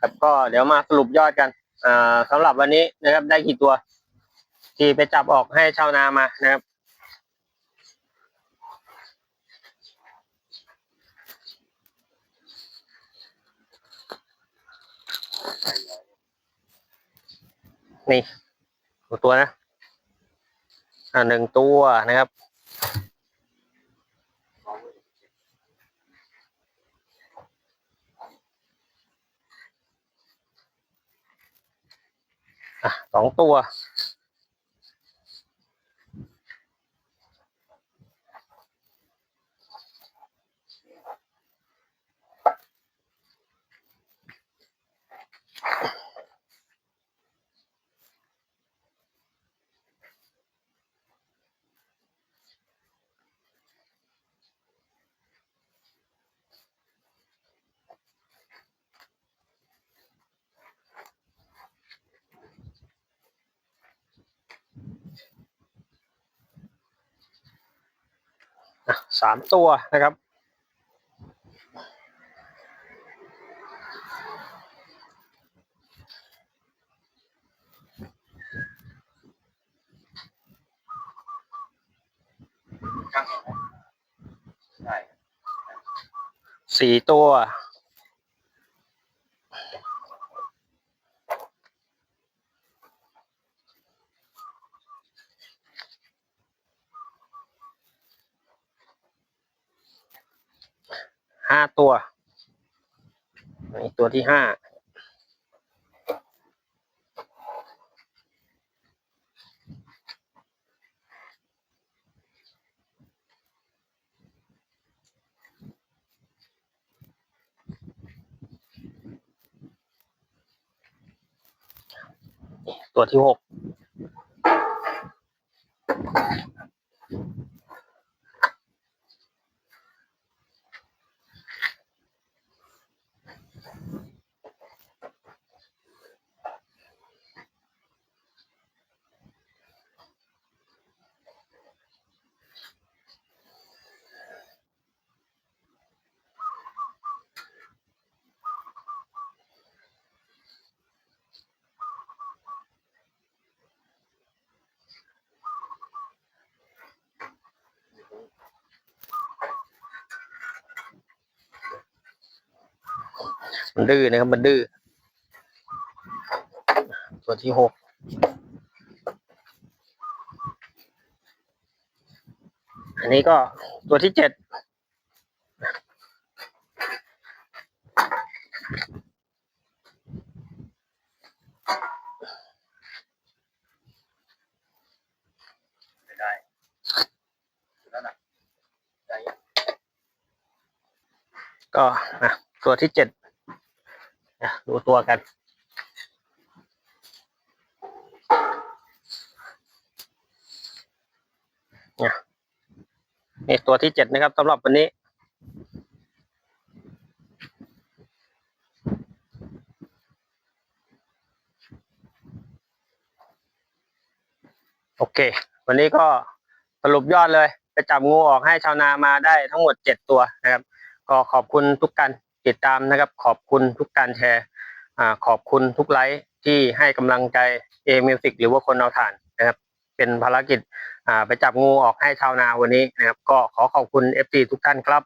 ครับก็เดี๋ยวมาสรุปยอดกันอ่าสำหรับวันนี้นะครับ ได้กี่ตัว ที่ไปจับออกให้ชาวนามานะครับนี่ดูตัวนะอ่าหนึ่งตัวนะครับ อะสองตัว สามตัวนะครับช่างเห็นไหมใช่สี่ตัว ห้าตัวนี่ตัวที่ห้าตัวที่หก มันดื้อนะครับมันดื้อตัวที่หกอันนี้ก็ตัวที่เจ็ดก็นะตัวที่เจ็ด ดูตัวกันนี่ยนี่ตัวที่เจ็ดนะครับสำหรับวันนี้โอเค วันนี้ก็สรุปยอดเลย ไปจับงูออกให้ชาวนามาได้ทั้งหมดเจ็ดตัวนะครับ ก็ขอบคุณทุกการ ติดตามนะครับ ขอบคุณทุกการแชร์ขอบคุณทุกไลค์ที่ให้กำลังใจเอมิวสิกหรือว่าคนเอาถ่านนะครับ เป็นภารกิจไปจับงูออกให้ชาวนาวันนี้นะครับ ก็ขอขอบคุณ FT ทุกท่านครับ